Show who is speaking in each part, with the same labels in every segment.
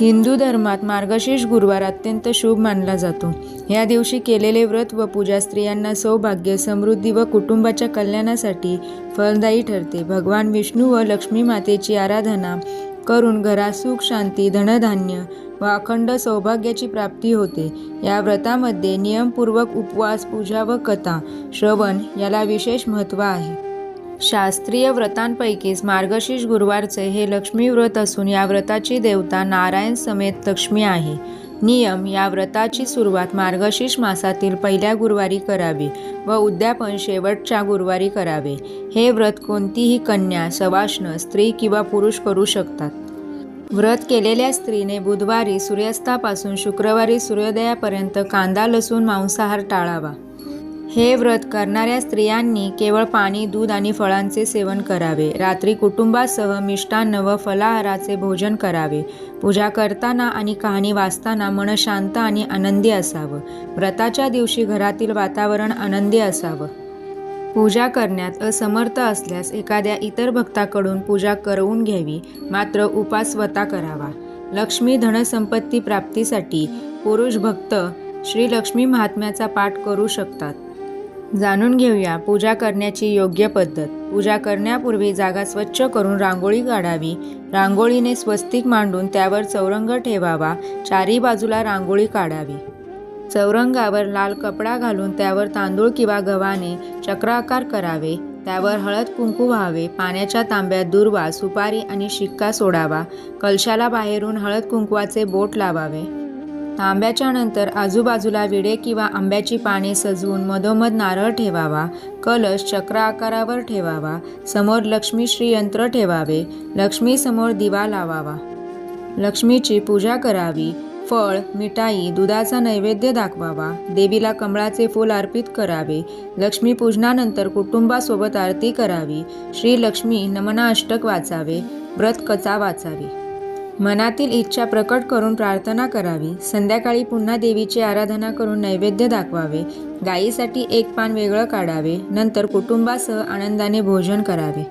Speaker 1: हिंदू धर्मात मार्गशीर्ष गुरुवार अत्यंत शुभ मानला जातो. या दिवशी केलेले व्रत व पूजा स्त्रियांना सौभाग्य समृद्धी व कुटुंबाच्या कल्याणासाठी फलदायी ठरते. भगवान विष्णू व लक्ष्मी मातेची आराधना करून घरात सुख शांती धनधान्य व अखंड सौभाग्याची प्राप्ती होते. या व्रतामध्ये नियमपूर्वक उपवास पूजा व कथा श्रवण याला विशेष महत्त्व आहे. शास्त्रीय व्रतांपैकीच मार्गशीर्ष गुरुवारचे हे लक्ष्मी व्रत असून या व्रताची देवता नारायण समेत लक्ष्मी आहे. नियम या व्रताची सुरुवात मार्गशीर्ष मासातील पहिल्या गुरुवारी करावी व उद्यापन शेवटच्या गुरुवारी करावे. हे व्रत कोणतीही कन्या सवाष्ण स्त्री किंवा पुरुष करू शकतात. व्रत केलेल्या स्त्रीने बुधवारी सूर्यास्तापासून शुक्रवारी सूर्योदयापर्यंत कांदा लसूण मांसाहार टाळावा. हे व्रत करणाऱ्या स्त्रियांनी केवळ पाणी दूध आणि फळांचे सेवन करावे. रात्री कुटुंबासह मिष्टान्न व फलाहाराचे भोजन करावे. पूजा करताना आणि कहाणी वाचताना मन शांत आणि आनंदी असावं. व्रताच्या दिवशी घरातील वातावरण आनंदी असावं. पूजा करण्यात असमर्थ असल्यास एखाद्या इतर भक्ताकडून पूजा करवून घ्यावी. मात्र उपास स्वतः करावा. लक्ष्मी धनसंपत्ती प्राप्तीसाठी पुरुष भक्त श्री लक्ष्मी महात्म्याचा पाठ करू शकतात. जाणून घेऊया पूजा करण्याची योग्य पद्धत. पूजा करण्यापूर्वी जागा स्वच्छ करून रांगोळी काढावी. रांगोळीने स्वस्तिक मांडून त्यावर चौरंग ठेवावा. चारी बाजूला रांगोळी काढावी. चौरंगावर लाल कपडा घालून त्यावर तांदूळ किंवा गव्हाने चक्राकार करावे. त्यावर हळद कुंकू व्हावे. पाण्याच्या तांब्यात दुर्वा सुपारी आणि शिक्का सोडावा. कलशाला बाहेरून हळद कुंकवाचे बोट लावावे. तांब्याच्या नंतर आजूबाजूला विडे किंवा आंब्याची पाने सजवून मधोमध नारळ ठेवावा कलश चक्र आकारावर ठेवावा समोर लक्ष्मी श्रीयंत्र ठेवावे लक्ष्मीसमोर दिवा लावावा. लक्ष्मीची पूजा करावी फळ मिठाई दुधाचा नैवेद्य दाखवावा देवीला कमळाचे फूल अर्पित करावे लक्ष्मीपूजनानंतर कुटुंबासोबत आरती करावी श्री लक्ष्मी नमना अष्टक वाचावे व्रत कचा वाचावी. मनातील इच्छा प्रकट करून प्रार्थना करावी. संध्याकाळी पुन्हा देवीची आराधना करून नैवेद्य दाखवावे. गायीसाठी एक पान वेगळं काढावे. नंतर कुटुंबासह आनंदाने भोजन करावे.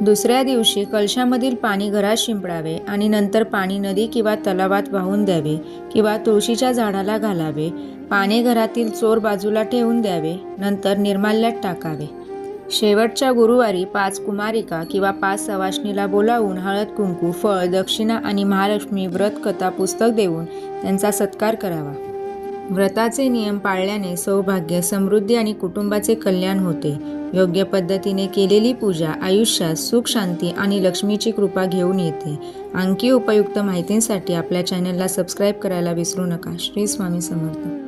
Speaker 1: दुसऱ्या दिवशी कलशामधील पाणी घरात शिंपडावे आणि नंतर पाणी नदी किंवा तलावात वाहून द्यावे किंवा तुळशीच्या झाडाला घालावे. पाने घरातील चोर बाजूला ठेवून द्यावे. नंतर निर्माल्यात टाकावे. शेवटच्या गुरुवारी पाच कुमारिका किंवा पाच सवाष्णीला बोलावून हळद कुंकू फळ दक्षिणा आणि महालक्ष्मी व्रत कथा पुस्तक देऊन त्यांचा सत्कार करावा. व्रताचे नियम पाळल्याने सौभाग्य समृद्धी आणि कुटुंबाचे कल्याण होते. योग्य पद्धतीने केलेली पूजा आयुष्यात सुख शांती आणि लक्ष्मीची कृपा घेऊन येते. आणखी उपयुक्त माहितींसाठी आपल्या चॅनलला सबस्क्राईब करायला विसरू नका. श्री स्वामी समर्थ.